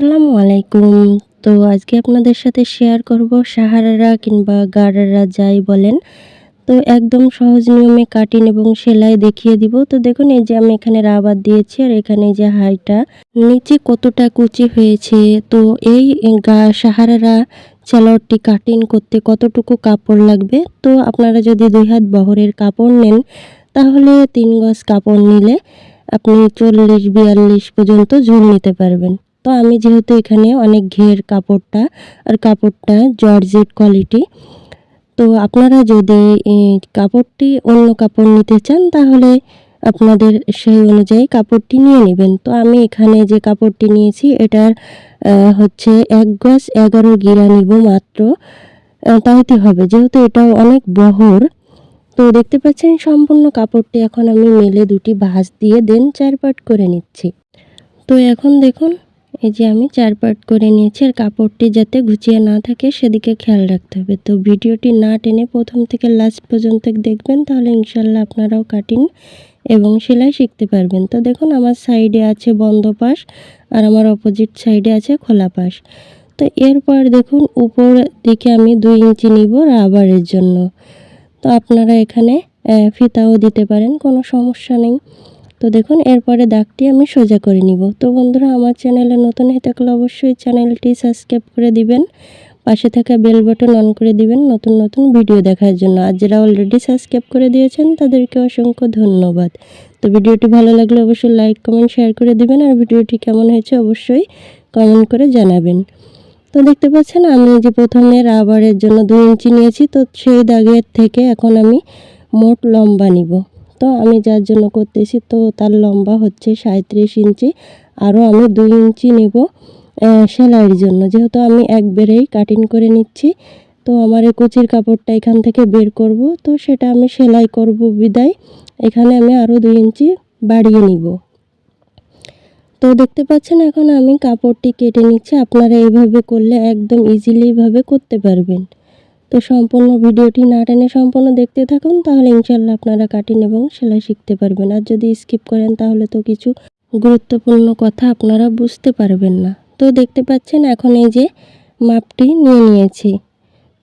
আসসালামু আলাইকুম। তো আজকে আপনাদের সাথে শেয়ার করব সাহারারা কিংবা গারারা যাই বলেন। তো একদম সহজ নিয়মে কাটিং এবং সেলাই দেখিয়ে দিব। তো দেখুন, এই যে আমি এখানে রাবার দিয়েছি আর এখানে যে হাইটা, নিচে কতটা কুচি হয়েছে। তো এই গা সাহারারা সালোয়ারটি কাটিং করতে কতটুকু কাপড় লাগবে? তো আপনারা যদি দুই হাত বহরের কাপড় নেন, তাহলে তিন গজ কাপড় নিলে আপনি চল্লিশ, বিয়াল্লিশ পর্যন্ত ঝুল নিতে পারবেন। তো আমি যেহেতু এখানে অনেক ঘের কাপড়টা আর কাপড়টা জর্জেট কোয়ালিটি তো আপনারা যদি কাপড়টি অন্য কাপড় নিতে চান তাহলে আপনাদের সেই অনুযায়ী কাপড়টি নিয়ে নেবেন। তো আমি এখানে যে কাপড়টি নিয়েছি এটার হচ্ছে এক গজ এগারো গিরা নিব মাত্র। তাইতে হবে, যেহেতু এটা অনেক বহর। তো দেখতে পাচ্ছেন সম্পূর্ণ কাপড়টি এখন আমি মেলে দুটি ভাঁজ দিয়ে দেন চার পাট করে নিচ্ছি। তো এখন দেখুন এই যে আমি চার পাট করে নিয়েছি, আর কাপড়টি যাতে গুছিয়ে না থাকে সেদিকে খেয়াল রাখতে হবে। তো ভিডিওটি না টেনে প্রথম থেকে লাস্ট পর্যন্ত দেখবেন, তাহলে ইনশাল্লাহ আপনারাও কাটিন এবং সেলাই শিখতে পারবেন। তো দেখুন, আমার সাইডে আছে বন্ধ পাশ, আর আমার অপোজিট সাইডে আছে খোলা পাশ। তো এরপর দেখুন, উপর দিকে আমি দুই ইঞ্চি নিব রাবারের জন্য। তো আপনারা এখানে ফিতাও দিতে পারেন, কোনো সমস্যা নেই। তো দেখুন, এরপরে দাগটি আমি সোজা করে নিব। তো বন্ধুরা, আমার চ্যানেলে নতুন হয়ে থাকলে অবশ্যই চ্যানেলটি সাবস্ক্রাইব করে দিবেন, পাশে থাকা বেল বাটন অন করে দিবেন নতুন নতুন ভিডিও দেখার জন্য। আর যারা অলরেডি সাবস্ক্রাইব করে দিয়েছেন, তাদেরকে অসংখ্য ধন্যবাদ। তো ভিডিওটি ভালো লাগলে অবশ্যই লাইক, কমেন্ট, শেয়ার করে দিবেন, আর ভিডিওটি কেমন হয়েছে অবশ্যই কমেন্ট করে জানাবেন। তো দেখতে পাচ্ছেন, আমি যে প্রথমে রাবারের জন্য দুই ইঞ্চি নিয়েছি, তো সেই দাগের থেকে এখন আমি মোট লম্বা নিব। তো আমি যার জন্য করতেছি, তো তার লম্বা হচ্ছে সাঁত্রিশ ইঞ্চি। আরও আমি দুই ইঞ্চি নেব সেলাইয়ের জন্য। যেহেতু আমি একবারেই কাটিং করে নিচ্ছি, তো আমার এই কুচির কাপড়টা এখান থেকে বের করব। তো সেটা আমি সেলাই করব বিদায়। এখানে আমি আরও দুই ইঞ্চি বাড়িয়ে নিব। তো দেখতে পাচ্ছেন এখন আমি কাপড়টি কেটে নিচ্ছি। আপনারা এইভাবে করলে একদম ইজিলিভাবে করতে পারবেন। তো সম্পূর্ণ ভিডিওটি না টেনে সম্পূর্ণ দেখতে থাকুন, তাহলে ইনশাল্লাহ আপনারা কাটিং এবং সেলাই শিখতে পারবেন। আর যদি স্কিপ করেন, তাহলে তো কিছু গুরুত্বপূর্ণ কথা আপনারা বুঝতে পারবেন না। তো দেখতে পাচ্ছেন, এখন এই যে মাপটি নিয়ে নিয়েছি।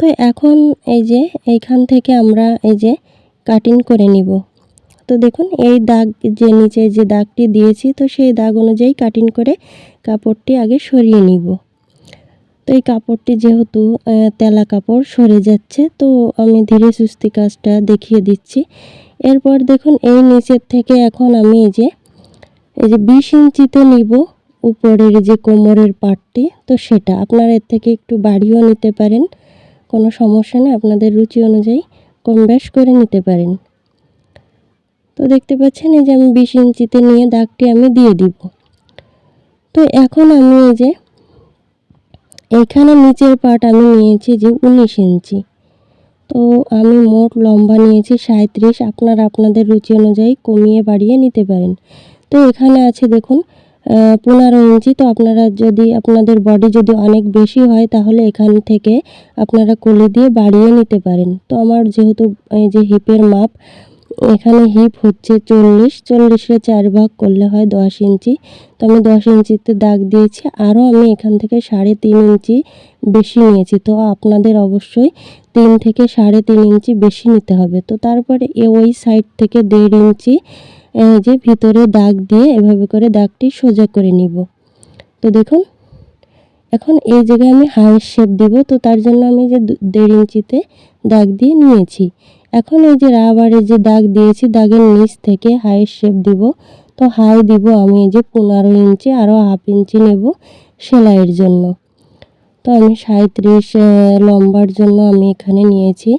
তো এখন এই যে এইখান থেকে আমরা এই যে কাটিং করে নিব। তো দেখুন, এই দাগ যে নিচে যে দাগটি দিয়েছি, তো সেই দাগ অনুযায়ী কাটিং করে কাপড়টি আগে সরিয়ে নিব। তো এই কাপড়টি যেহেতু তেলা কাপড় সরে যাচ্ছে, তো আমি ধীরে সুস্থি কাজটা দেখিয়ে দিচ্ছি। এরপর দেখুন, এই নিচের থেকে এখন আমি এই যে এই যে বিশ ইঞ্চিতে নিব, উপরের যে কোমরের পাটটি, তো সেটা। আপনারা এর থেকে একটু বাড়িয়েও নিতে পারেন, কোনো সমস্যা নেই, আপনাদের রুচি অনুযায়ী কম বেশ করে নিতে পারেন। তো দেখতে পাচ্ছেন, এই যে আমি বিশ ইঞ্চিতে নিয়ে দাগটি আমি দিয়ে দিব। তো এখন আমি এই যে এইখানে নিচের পাট আমি নিয়েছি যে উনিশ ইঞ্চি। তো আমি মোট লম্বা নিয়েছি সাঁত্রিশ আপনারা আপনাদের রুচি অনুযায়ী কমিয়ে বাড়িয়ে নিতে পারেন। তো এখানে আছে দেখুন পনেরো ইঞ্চি, তো আপনারা যদি, আপনাদের বডি যদি অনেক বেশি হয়, তাহলে এখান থেকে আপনারা কোলে দিয়ে বাড়িয়ে নিতে পারেন। তো আমার যেহেতু, এই যে হিপের মাপ এখানে হিপ হচ্ছে চল্লিশ, চল্লিশে চার ভাগ করলে হয় দশ ইঞ্চি। তো আমি দশ ইঞ্চিতে দাগ দিয়েছি, আরও আমি এখান থেকে সাড়ে তিন ইঞ্চি বেশি নিয়েছি। তো আপনাদের অবশ্যই তিন থেকে সাড়ে তিন ইঞ্চি বেশি নিতে হবে। তো তারপরে এ ওই সাইড থেকে দেড় ইঞ্চি যে ভিতরে দাগ দিয়ে এভাবে করে দাগটি সোজা করে নিব। তো দেখুন, এখন এই জায়গায় আমি হাই শেপ দিব। তো তার জন্য আমি যে দেড় ইঞ্চিতে দাগ দিয়ে নিয়েছি। এখন এই যে রাবারের যে দাগ দিয়েছি, দাগের নিচ থেকে হাই শেপ দিব। তো হাই দিব আমি এই যে পনেরো ইঞ্চি আরও হাফ ইঞ্চি নেব সেলাইয়ের জন্য। তো আমি সাঁত্রিশ লম্বার জন্য আমি এখানে নিয়েছি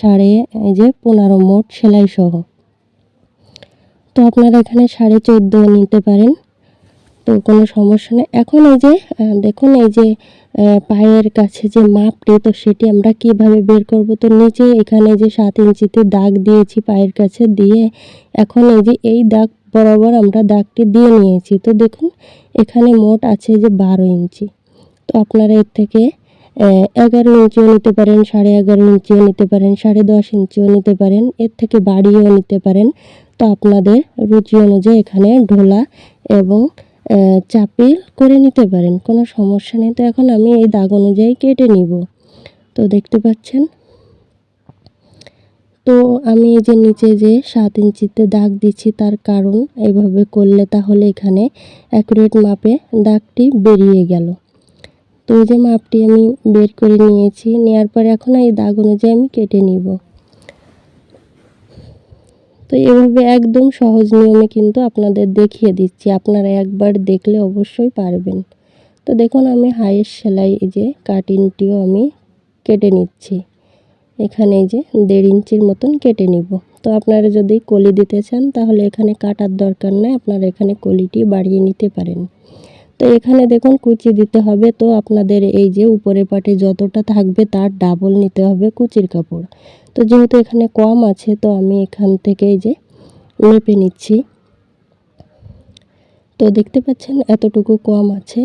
সাড়ে, এই যে পনেরো মোট সেলাই সহ তো আপনারা এখানে সাড়ে চোদ্দ নিতে পারেন। তো কোনো সমস্যা নেই। এখন এই যে দেখুন এই যে পায়ের কাছে যে মাপটি, তো সেটি আমরা কীভাবে বের করব? তো নিচে এখানে যে সাত ইঞ্চিতে দাগ দিয়েছি পায়ের কাছে দিয়ে, এখন এই যে এই দাগ বরাবর আমরা দাগটি দিয়ে নিয়েছি। তো দেখুন, এখানে মোট আছে যে বারো ইঞ্চি। তো আপনারা এর থেকে এগারো ইঞ্চিও নিতে পারেন, সাড়ে এগারো ইঞ্চিও নিতে পারেন, সাড়ে দশ ইঞ্চিও নিতে পারেন, এর থেকে বাড়িয়েও নিতে পারেন। তো আপনাদের রুচি অনুযায়ী এখানে ঢোলা এবং চাপে করে নিতে পারেন। কোনো সমস্যা নেই। তো এখন আমি এই দাগ অনুযায়ী কেটে নিব। তো দেখতে পাচ্ছেন? তো আমি এই যে নিচে যে সাত ইঞ্চিতে দাগ দিচ্ছি তার কারণ এভাবে করলে তাহলে এখানে অ্যাকুরেট মাপে দাগটি বেরিয়ে গেল। তো এই যে মাপটি আমি বের করে নিয়েছি নেওয়ার পরে এখন এই দাগ অনুযায়ী আমি কেটে নিব। তো এভাবে একদম সহজ নিয়মে কিন্তু আপনাদের দেখিয়ে দিচ্ছি। আপনারা একবার দেখলে অবশ্যই পারবেন। তো দেখুন, আমি হাইয়েস্ট সেলাই এই যে কাটিংটিও আমি কেটে নিচ্ছি। এখানে এই যে দেড় ইঞ্চির মতন কেটে নিব। তো আপনারা যদি কলি দিতে চান, তাহলে এখানে কাটার দরকার নেই। আপনারা এখানে কলিটি বাড়িয়ে নিতে পারেন। তো এখানে দেখুন, কুচি দিতে হবে। তো আপনাদের এই যে উপরে পাটে যতটা থাকবে, তার ডাবল নিতে হবে কুচির কাপড়। তো যেহেতু এখানে কম আছে, তো আমি এখান থেকে এই যে মেপে নিচ্ছি। তো দেখতে পাচ্ছেন এতটুকু কম আছে।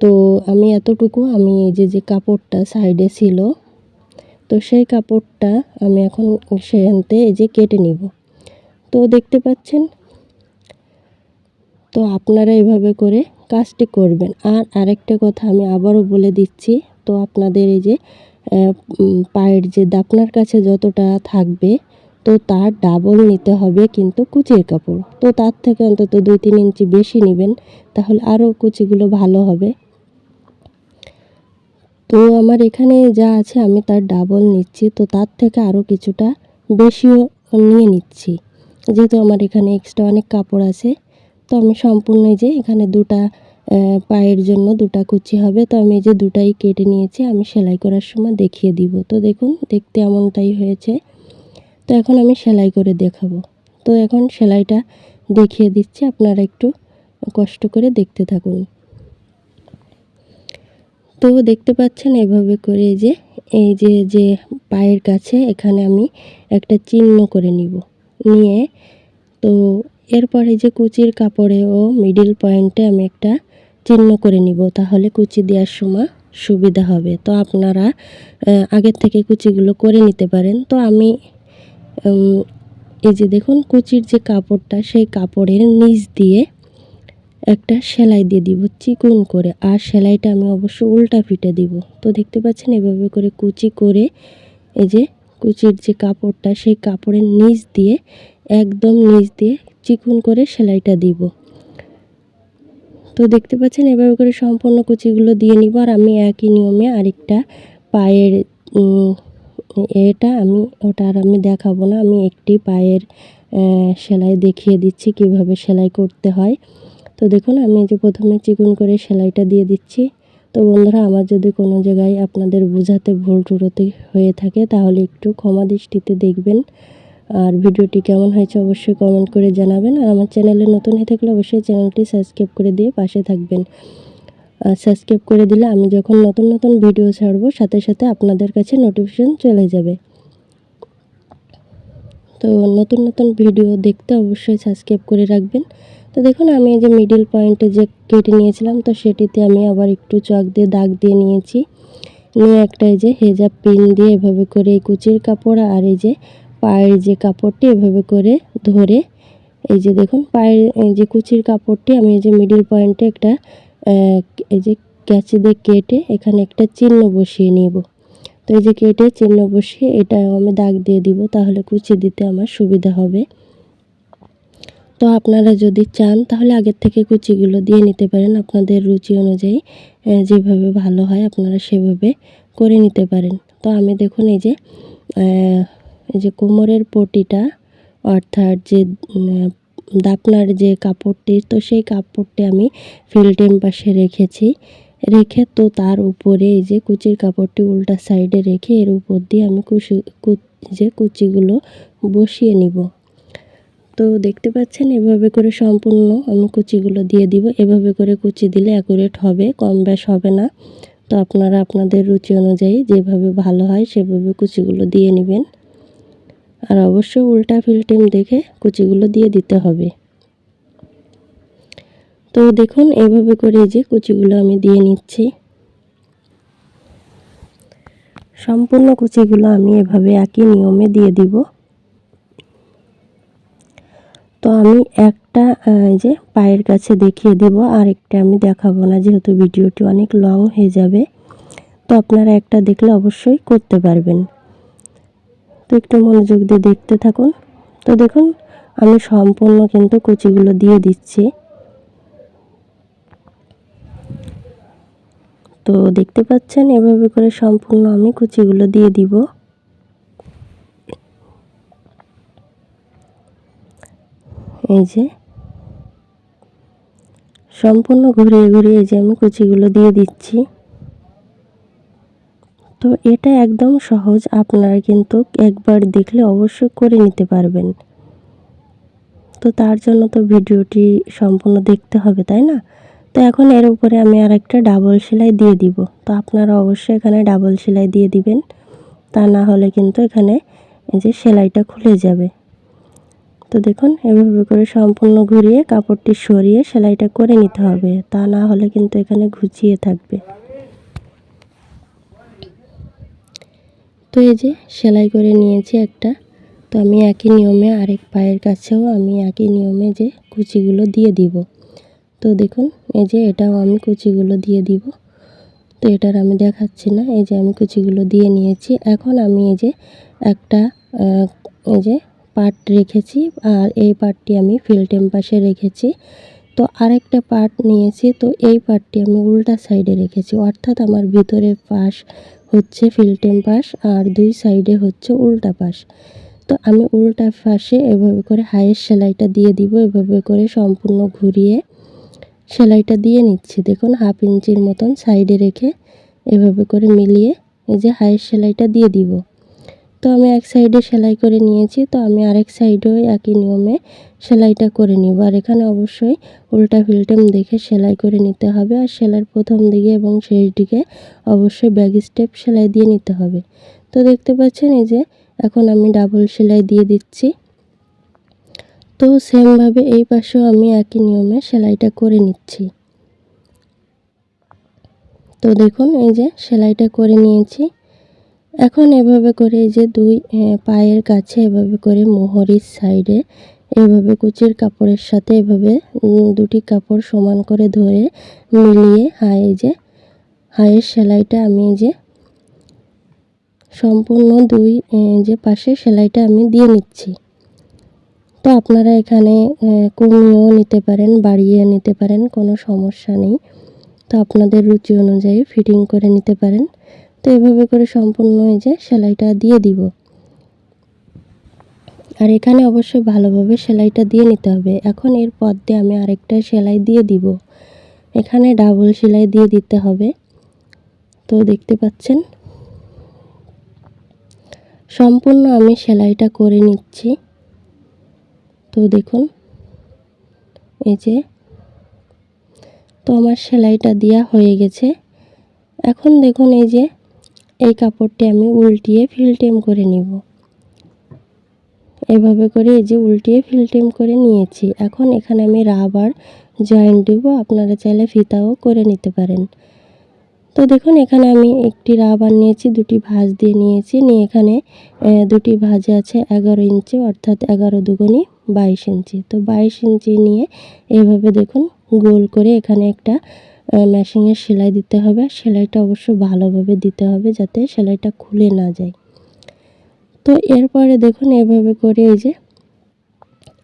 তো আমি এতটুকু, আমি এই যে যে কাপড়টা সাইডে ছিল, তো সেই কাপড়টা আমি এখন সেখানতে এই যে কেটে নিব। তো দেখতে পাচ্ছেন, তো আপনারা এভাবে করে কাজটি করবেন। আর আরেকটা কথা আমি আবারও বলে দিচ্ছি, তো আপনাদের এই যে পায়ের যে দাপনার কাছে যতটা থাকবে, তো তার ডাবল নিতে হবে কিন্তু কুচির কাপড়। তো তার থেকে অন্তত দুই তিন ইঞ্চি বেশি নেবেন, তাহলে আরও কুচিগুলো ভালো হবে। তো আমার এখানে যা আছে আমি তার ডাবল নিচ্ছি, তো তার থেকে আরও কিছুটা বেশিও নিয়ে নিচ্ছি। যেহেতু আমার এখানে এক্সট্রা অনেক কাপড় আছে, তো আমি সম্পূর্ণ যে এখানে দুটা পায়ের জন্য দুটা কুচি হবে। তো আমি যে দুটাই কেটে নিয়েছি, আমি সেলাই করার সময় দেখিয়ে দিব। তো দেখুন, দেখতে এমনটাই হয়েছে। তো এখন আমি সেলাই করে দেখাবো। তো এখন সেলাইটা দেখিয়ে দিচ্ছি, আপনারা একটু কষ্ট করে দেখতে থাকুন। তো দেখতে পাচ্ছেন এভাবে করে যে, এই যে যে পায়ের কাছে এখানে আমি একটা চিহ্ন করে নিব। নিয়ে তো এরপরে যে কুচির কাপড়ে ও মিডিল পয়েন্টে আমি একটা চিহ্ন করে নিব, তাহলে কুচি দেওয়ার সময় সুবিধা হবে। তো আপনারা আগের থেকে কুচিগুলো করে নিতে পারেন। তো আমি এই যে দেখুন কুচির যে কাপড়টা, সেই কাপড়ের নিচ দিয়ে একটা সেলাই দিয়ে দিব চিকুন করে। আর সেলাইটা আমি অবশ্য উল্টা ফিটে দিব। তো দেখতে পাচ্ছেন এভাবে করে কুচি করে, এই যে কুচির যে কাপড়টা, সেই কাপড়ের নিচ দিয়ে, একদম নিচ দিয়ে চিকন করে সেলাইটা দিব। তো দেখতে পাচ্ছেন, এভাবে করে সম্পূর্ণ কুচিগুলো দিয়ে নিব। আর আমি একই নিয়মে আরেকটা পায়ের এটা আমি, ওটা আর আমি দেখাবো না। আমি একটি পায়ের সেলাই দেখিয়ে দিচ্ছি কীভাবে সেলাই করতে হয়। তো দেখুন, আমি যে প্রথমে চিকন করে সেলাইটা দিয়ে দিচ্ছি। তো বন্ধুরা, আমার যদি কোনো জায়গায় আপনাদের বোঝাতে ভুল টুরোতে হয়ে থাকে, তাহলে একটু ক্ষমা দৃষ্টিতে দেখবেন। আর ভিডিওটি কেমন হয়েছে অবশ্যই কমেন্ট করে জানাবেন। আর আমার চ্যানেলে নতুন হয়ে থাকলে অবশ্যই চ্যানেলটি সাবস্ক্রাইব করে দিয়ে পাশে থাকবেন। সাবস্ক্রাইব করে দিলে আমি যখন নতুন নতুন ভিডিও ছাড়বো, সাথে সাথে আপনাদের কাছে নোটিফিকেশন চলে যাবে। তো নতুন নতুন ভিডিও দেখতে অবশ্যই সাবস্ক্রাইব করে রাখবেন। তো দেখুন, আমি এই যে মিডিল পয়েন্টে যে কেটে নিয়েছিলাম, তো সেটিতে আমি আবার একটু চক দিয়ে দাগ দিয়ে নিয়েছি। নিয়ে একটা এই যে হেজাব পিন দিয়ে এভাবে করে এই কুচির কাপড় আর এই যে পায়ের যে কাপড়টি এভাবে করে ধরে, এই যে দেখুন, পায়ের, এই যে কুচির কাপড়টি, আমি এই যে মিডিল পয়েন্টে একটা এই যে ক্যাচি দিয়ে কেটে এখানে একটা চিহ্ন বসিয়ে নিব। তো এই যে কেটে চিহ্ন বসিয়ে এটা আমি দাগ দিয়ে দিব, তাহলে কুচি দিতে আমার সুবিধা হবে। তো আপনারা যদি চান, তাহলে আগের থেকে কুচিগুলো দিয়ে নিতে পারেন। আপনাদের রুচি অনুযায়ী যেভাবে ভালো হয় আপনারা সেভাবে করে নিতে পারেন। তো আমি দেখুন, এই যে এই যে কোমরের পটিটা, অর্থাৎ যে দাপনার যে কাপড়টি, তো সেই কাপড়টি আমি ফিল্টেম পাশে রেখেছি। রেখে তো তার উপরে এই যে কুচির কাপড়টি উল্টা সাইডে রেখে এর উপর দিয়ে আমি কুচি, কু- যে কুচিগুলো বসিয়ে নিব। তো দেখতে পাচ্ছেন, এভাবে করে সম্পূর্ণ আমি কুচিগুলো দিয়ে দিব। এভাবে করে কুচি দিলে অ্যাকুরেট হবে, কম বেশ হবে না। তো আপনারা আপনাদের রুচি অনুযায়ী যেভাবে ভালো হয় সেভাবে কুচিগুলো দিয়ে নেবেন। আর অবশ্যই উল্টা ফিল্টিম দেখে কুচিগুলো দিয়ে দিতে হবে। তো দেখুন এভাবে করে যে কুচিগুলো আমি দিয়ে নিচ্ছি। সম্পূর্ণ কুচিগুলো আমি এভাবে একই নিয়মে দিয়ে দিব। তো আমি একটা যে পায়ের কাছে দেখিয়ে দিব আর একটা আমি দেখাবো না, যেহেতু ভিডিওটি অনেক লং হয়ে যাবে। তো আপনারা একটা দেখলে অবশ্যই করতে পারবেন। তো একটু মনোযোগ দিয়ে দেখতে থাকুন। তো দেখুন, আমি সম্পূর্ণ কিন্তু কুচিগুলো দিয়ে দিচ্ছি। তো দেখতে পাচ্ছেন, এভাবে করে সম্পূর্ণ আমি কুচিগুলো দিয়ে দিব। এই যে, সম্পূর্ণ ঘুরিয়ে ঘুরিয়ে যে আমি কুচিগুলো দিয়ে দিচ্ছি। তো এটা একদম সহজ। আপনারা কিন্তু একবার দেখলে অবশ্যই করে নিতে পারবেন। তো তার জন্য তো ভিডিওটি সম্পূর্ণ দেখতে হবে, তাই না? তো এখন এর উপরে আমি আর একটা ডাবল সেলাই দিয়ে দিব। তো আপনারা অবশ্যই এখানে ডাবল সেলাই দিয়ে দিবেন। তা না হলে কিন্তু এখানে এই যে সেলাইটা খুলে যাবে। তো দেখুন, এভাবে করে সম্পূর্ণ ঘুরিয়ে কাপড়টি সরিয়ে সেলাইটা করে নিতে হবে। তা না হলে কিন্তু এখানে ঘুচিয়ে থাকবে। তো এই যে সেলাই করে নিয়েছি একটা। তো আমি একই নিয়মে আরেক পায়ের কাছেও আমি একই নিয়মে যে কুচিগুলো দিয়ে দিব। তো দেখুন, এই যে এটাও আমি কুচিগুলো দিয়ে দিব। তো এটার আমি দেখাচ্ছি না, এই যে আমি কুচিগুলো দিয়ে নিয়েছি। এখন আমি এই যে একটা এই যে পার্ট রেখেছি, আর এই পার্টটি আমি ফিল্টেম পাশে রেখেছি। তো আরেকটা পার্ট নিয়েছি, তো এই পার্টটি আমি উল্টা সাইডে রেখেছি, অর্থাৎ আমার ভিতরের পাশ হচ্ছে ফিল্টেম পাশ আর দুই সাইডে হচ্ছে উল্টা পাশ। তো আমি উল্টা পাশে এভাবে করে হায়ের সেলাইটা দিয়ে দিব, এভাবে করে সম্পূর্ণ ঘুরিয়ে সেলাইটা দিয়ে নিচ্ছি। দেখুন, হাফ ইঞ্চির মতন সাইডে রেখে এভাবে করে মিলিয়ে এই যে হায়ের সেলাইটা দিয়ে দিব। তো আমি এক সাইডে সেলাই করে নিয়েছি, তো আমি আরেক সাইডেও একই নিয়মে সেলাইটা করে নিব। আর এখানে অবশ্যই উল্টা ফিল্টেম দেখে সেলাই করে নিতে হবে। আর সেলাইয়ের প্রথম দিকে এবং শেষ দিকে অবশ্যই ব্যাগ স্টেপ সেলাই দিয়ে নিতে হবে। তো দেখতে পাচ্ছেন এই যে, এখন আমি ডাবল সেলাই দিয়ে দিচ্ছি। তো সেমভাবে এই পাশেও আমি একই নিয়মে সেলাইটা করে নিচ্ছি। তো দেখুন, এই যে সেলাইটা করে নিয়েছি। এখন এভাবে করে এই যে দুই পায়ের কাছে এভাবে করে মোহরির সাইডে এভাবে কুচির কাপড়ের সাথে এভাবে দুটি কাপড় সমান করে ধরে মিলিয়ে এই যে, হায়ের সেলাইটা আমি এই যে সম্পূর্ণ দুই যে পাশে সেলাইটা আমি দিয়ে নিচ্ছি। তো আপনারা এখানে কমিয়েও নিতে পারেন, বাড়িয়ে নিতে পারেন, কোনো সমস্যা নেই। তো আপনাদের রুচি অনুযায়ী ফিটিং করে নিতে পারেন। তো এভাবে করে সম্পূর্ণ এই যে সেলাইটা দিয়ে দিব। আর এখানে অবশ্যই ভালোভাবে সেলাইটা দিয়ে নিতে হবে। এখন এর পর দিয়ে আমি আরেকটা সেলাই দিয়ে দিব। এখানে ডাবল সেলাই দিয়ে দিতে হবে। তো দেখতে পাচ্ছেন? সম্পূর্ণ আমি সেলাইটা করে নিচ্ছি। তো দেখুন, এই যে তো আমার সেলাইটা দেওয়া হয়ে গেছে। এখন দেখুন এই যে এই কাপড়টি আমি উল্টিয়ে ফিলটেম করে নিব। এভাবে করে এই যে উল্টিয়ে ফিলটেম করে নিয়েছি। এখন এখানে আমি রাবার জয়েন্ট দেব, আপনারা চাইলে ফিতাও করে নিতে পারেন। তো দেখুন, এখানে আমি একটি রাবার নিয়েছি, দুটি ভাঁজ দিয়ে নিয়েছি। নিয়ে এখানে দুটি ভাঁজে আছে এগারো ইঞ্চি, অর্থাৎ এগারো দুগুনি বাইশ ইঞ্চি। তো বাইশ ইঞ্চি নিয়ে এভাবে দেখুন, গোল করে এখানে একটা মেশিনের সেলাই দিতে হবে। সেলাইটা অবশ্য ভালোভাবে দিতে হবে যাতে সেলাইটা খুলে না যায়। তো এরপরে দেখুন এভাবে করে এই যে,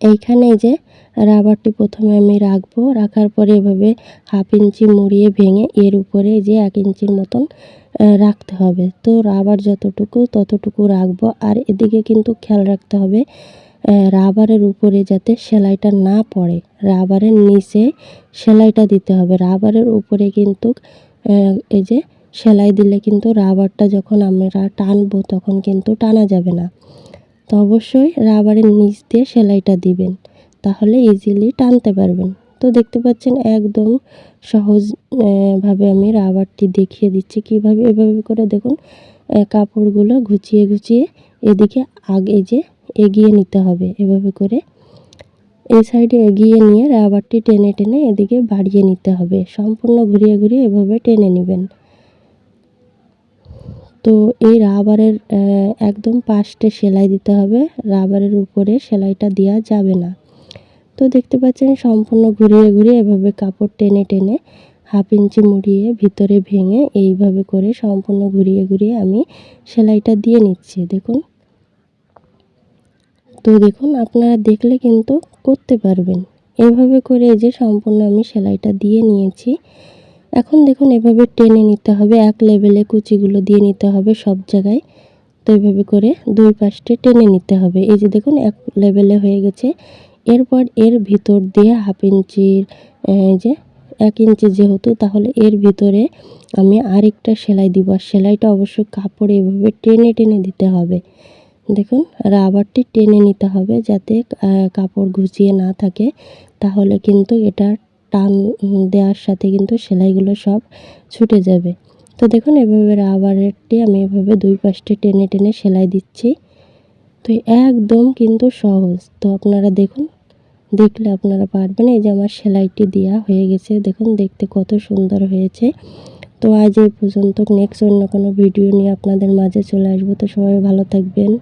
এইখানে যে রাবারটি প্রথমে আমি রাখব। রাখার পরে এভাবে হাফ ইঞ্চি মুড়িয়ে ভেঙে এর উপরে যে এক ইঞ্চির মতন রাখতে হবে। তো রাবার যতটুকু ততটুকু রাখব। আর এদিকে কিন্তু খেয়াল রাখতে হবে রাবারের উপরে যাতে সেলাইটা না পড়ে। রাবারের নিচে সেলাইটা দিতে হবে। রাবারের উপরে কিন্তু এই যে সেলাই দিলে কিন্তু রাবারটা যখন আমরা টানবো তখন কিন্তু টানা যাবে না। তো অবশ্যই রাবারের নিচ দিয়ে সেলাইটা দিবেন। তাহলে ইজিলি টানতে পারবেন। তো দেখতে পাচ্ছেন একদম সহজ ভাবে আমি রাবারটি দেখিয়ে দিচ্ছি। কীভাবে, এভাবে করে দেখুন কাপড়গুলো গুছিয়ে গুছিয়ে এদিকে আগে যে এগিয়ে নিতে হবে এভাবে করে। এই সাইডে এগিয়ে নিয়ে রাবারটি টেনে টেনে এদিকে বাড়িয়ে নিতে হবে। সম্পূর্ণ ঘুরিয়ে ঘুরিয়ে এভাবে টেনে নেবেন। তো এই রাবারের একদম পাশটে সেলাই দিতে হবে। রাবারের উপরে সেলাইটা দেওয়া যাবে না। তো দেখতে পাচ্ছেন সম্পূর্ণ ঘুরিয়ে ঘুরিয়ে এভাবে কাপড় টেনে টেনে হাফ ইঞ্চি মুড়িয়ে ভিতরে ভেঙে এইভাবে করে সম্পূর্ণ ঘুরিয়ে ঘুরিয়ে আমি সেলাইটা দিয়ে নিচ্ছি। দেখুন তো দেখুন, আপনারা দেখলে কিন্তু করতে পারবেন। এভাবে করে যে সম্পূর্ণ আমি সেলাইটা দিয়ে নিয়েছি। এখন দেখুন, এভাবে টেনে নিতে হবে, এক লেভেলে কুচিগুলো দিয়ে নিতে হবে সব জায়গায়। তো এইভাবে করে দুই পাশে টেনে নিতে হবে। এই যে দেখুন, এক লেভেলে হয়ে গেছে। এরপর এর ভিতর দিয়ে হাফ ইঞ্চির যে এক ইঞ্চি যেহেতু, তাহলে এর ভিতরে আমি আরেকটা সেলাই দিব। আর সেলাইটা অবশ্যই কাপড়ে এভাবে টেনে টেনে দিতে হবে। দেখুন, রাবারটি টেনে নিতে হবে যাতে কাপড় ঘুচিয়ে না থাকে। তাহলে কিন্তু এটা টান দেওয়ার সাথে কিন্তু সেলাইগুলো সব ছুটে যাবে। তো দেখুন, এভাবে রাবারেরটি আমি এভাবে দুই পাশটি টেনে টেনে সেলাই দিচ্ছি। তো একদম কিন্তু সহজ। তো আপনারা দেখুন, দেখলে আপনারা পারবেন। এই যে আমার সেলাইটি দেওয়া হয়ে গেছে। দেখুন, দেখতে কত সুন্দর হয়েছে। তো আজ এই পর্যন্ত, নেক্সট অন্য কোনো ভিডিও নিয়ে আপনাদের মাঝে চলে আসব। তো সবাই ভালো থাকবেন।